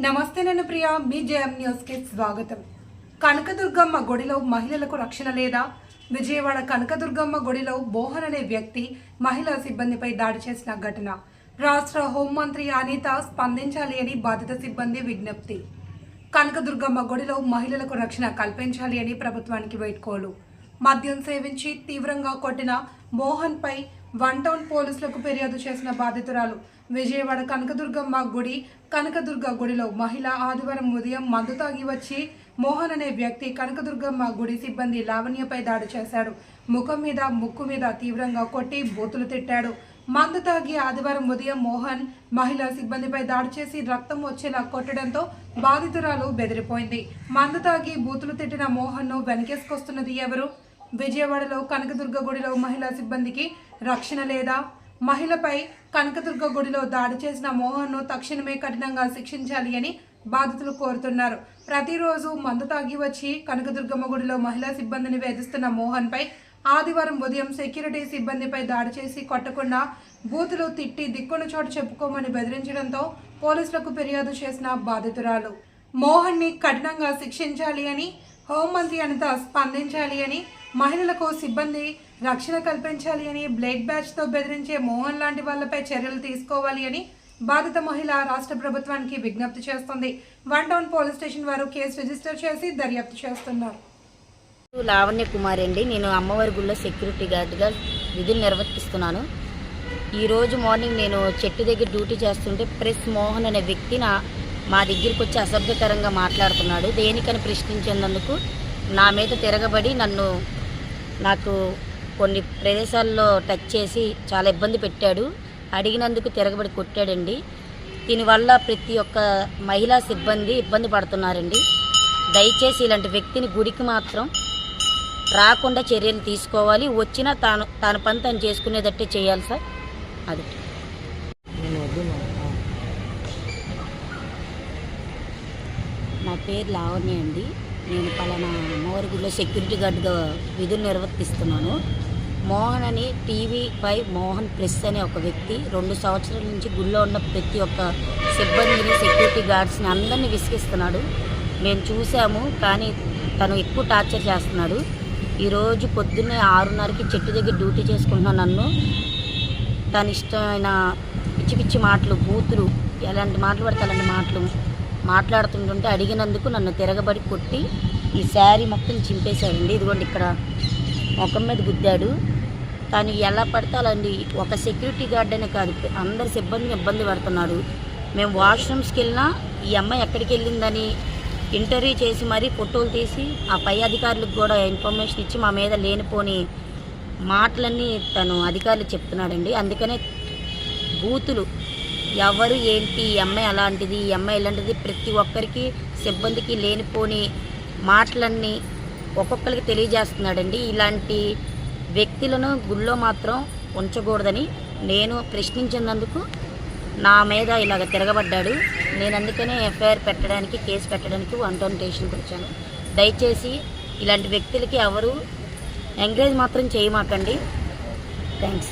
నమస్తే నన్ను ప్రియా మీ జయం స్వాగతం. కనకదుర్గమ్మ గుడిలో మహిళలకు రక్షణ లేదా? విజయవాడ కనకదుర్గమ్మ గుడిలో బోహన్ అనే వ్యక్తి మహిళా సిబ్బందిపై దాడి చేసిన ఘటన. రాష్ట్ర హోంమంత్రి అనిత స్పందించాలి అని బాధిత సిబ్బంది విజ్ఞప్తి. కనకదుర్గమ్మ గుడిలో మహిళలకు రక్షణ కల్పించాలి అని ప్రభుత్వానికి వేడుకోలు. మద్యం సేవించి తీవ్రంగా కొట్టిన మోహన్పై వన్ టౌన్ పోలీసులకు ఫిర్యాదు చేసిన బాధితురాలు విజయవాడ కనకదుర్గమ్మ గుడి కనకదుర్గ గుడిలో మహిళ ఆదివారం ఉదయం మందు తాగి వచ్చి మోహన్ అనే వ్యక్తి కనకదుర్గమ్మ గుడి సిబ్బంది లావణ్యపై దాడి చేశాడు. ముఖం మీద ముక్కు మీద తీవ్రంగా కొట్టి బూతులు తిట్టాడు. మందు తాగి ఆదివారం ఉదయం మోహన్ మహిళా సిబ్బందిపై దాడి చేసి రక్తం వచ్చేలా కొట్టడంతో బాధితురాలు బెదిరిపోయింది. మందు తాగి బూతులు తిట్టిన మోహన్ను వెనకేసుకొస్తున్నది ఎవరు? విజయవాడలో కనకదుర్గ గుడిలో మహిళా సిబ్బందికి రక్షణ లేదా? మహిళపై కనకదుర్గ గుడిలో దాడి చేసిన మోహన్ను తక్షణమే కఠినంగా శిక్షించాలి అని బాధితులు కోరుతున్నారు. ప్రతిరోజు మందు తాగి వచ్చి కనకదుర్గమ్మ గుడిలో మహిళా సిబ్బందిని వేధిస్తున్న మోహన్పై ఆదివారం ఉదయం సెక్యూరిటీ సిబ్బందిపై దాడి చేసి కొట్టకుండా బూతులు తిట్టి దిక్కున చోటు చెప్పుకోమని బెదిరించడంతో పోలీసులకు ఫిర్యాదు చేసిన బాధితురాలు. మోహన్ని కఠినంగా శిక్షించాలి అని హోంమంత్రి అనిత స్పందించాలి అని మహిళలకు సిబ్బంది రక్షణ కల్పించాలి అని బ్లేడ్ బ్యాచ్తో బెదిరించే మోహన్ లాంటి వాళ్ళపై చర్యలు తీసుకోవాలి అని బాధిత మహిళ రాష్ట్ర ప్రభుత్వానికి విజ్ఞప్తి చేస్తుంది. వన్ టౌన్ పోలీస్ స్టేషన్ వారు కేసు రిజిస్టర్ చేసి దర్యాప్తు చేస్తున్నారు. లావణ్య కుమార్ అండి. నేను అమ్మవారి గుళ్ళో సెక్యూరిటీ గార్డ్గా విధులు నిర్వర్తిస్తున్నాను. ఈరోజు మార్నింగ్ నేను చెట్టు దగ్గర డ్యూటీ చేస్తుంటే ప్రెస్ మోహన్ అనే వ్యక్తి నా మా దగ్గరికి వచ్చి అసభ్యకరంగా మాట్లాడుతున్నాడు. దేనికని ప్రశ్నించినందుకు నా మీద తిరగబడి నన్ను నాకు కొన్ని ప్రదేశాల్లో టచ్ చేసి చాలా ఇబ్బంది పెట్టాడు. అడిగినందుకు తిరగబడి కొట్టాడండి. దీనివల్ల ప్రతి ఒక్క మహిళా సిబ్బంది ఇబ్బంది పడుతున్నారండి. దయచేసి ఇలాంటి వ్యక్తిని గుడికి మాత్రం రాకుండా చర్యలు తీసుకోవాలి. వచ్చినా తాను తన పని తను చేసుకునేటట్టే చేయాలి సార్. అది. నా పేరు లావణ్య అండి. నేను పలానా అమ్మవారి గుడిలో సెక్యూరిటీ గార్డ్గా విధులు నిర్వర్తిస్తున్నాను. మోహన్ అని టీవీపై మోహన్ ప్రెస్ అనే ఒక వ్యక్తి రెండు సంవత్సరాల నుంచి గుళ్ళో ఉన్న ప్రతి ఒక్క సిబ్బందిని సెక్యూరిటీ గార్డ్స్ని అందరినీ విసిగిస్తున్నాడు. మేము చూసాము కానీ తను ఎక్కువ టార్చర్ చేస్తున్నాడు. ఈరోజు పొద్దున్నే ఆరున్నరకి చెట్టు దగ్గర డ్యూటీ చేసుకుంటున్నాను నన్ను తన ఇష్టమైన పిచ్చి పిచ్చి మాటలు బూతులు ఎలాంటి మాటలు పడితే అలాంటి మాటలు మాట్లాడుతుంటుంటే అడిగినందుకు నన్ను తిరగబడి కొట్టి ఈ శారీ మొత్తం చింపేశాడండి ఇదిగోండి ఇక్కడ ముఖం మీద గుద్దాడు. తను ఎలా పడితే ఒక సెక్యూరిటీ గార్డ్ అనే కాదు అందరి సిబ్బందిని ఇబ్బంది పడుతున్నాడు. మేము వాష్రూమ్స్కి వెళ్ళినా ఈ అమ్మాయి ఎక్కడికి వెళ్ళిందని ఇంటర్వ్యూ చేసి మరీ ఫోటోలు తీసి ఆ పై అధికారులకు కూడా ఇన్ఫర్మేషన్ ఇచ్చి మా మీద లేనిపోని మాటలన్నీ తను అధికారులు చెప్తున్నాడండి. అందుకనే బూతులు ఎవరు ఏంటి ఈ అమ్మాయి అలాంటిది ఈ అమ్మాయి ఇలాంటిది ప్రతి ఒక్కరికి సిబ్బందికి లేనిపోని మాటలన్నీ ఒక్కొక్కరికి తెలియజేస్తున్నాడండి. ఇలాంటి వ్యక్తులను గుళ్ళో మాత్రం ఉంచకూడదని నేను ప్రశ్నించినందుకు నా మీద ఇలాగ తిరగబడ్డాడు. నేను అందుకనే ఎఫ్ఐఆర్ పెట్టడానికి కేసు పెట్టడానికి వన్ టౌన్ స్టేషన్కి వచ్చాను. దయచేసి ఇలాంటి వ్యక్తులకి ఎవరు ఎంకరేజ్ మాత్రం చేయమాకండి. థ్యాంక్స్.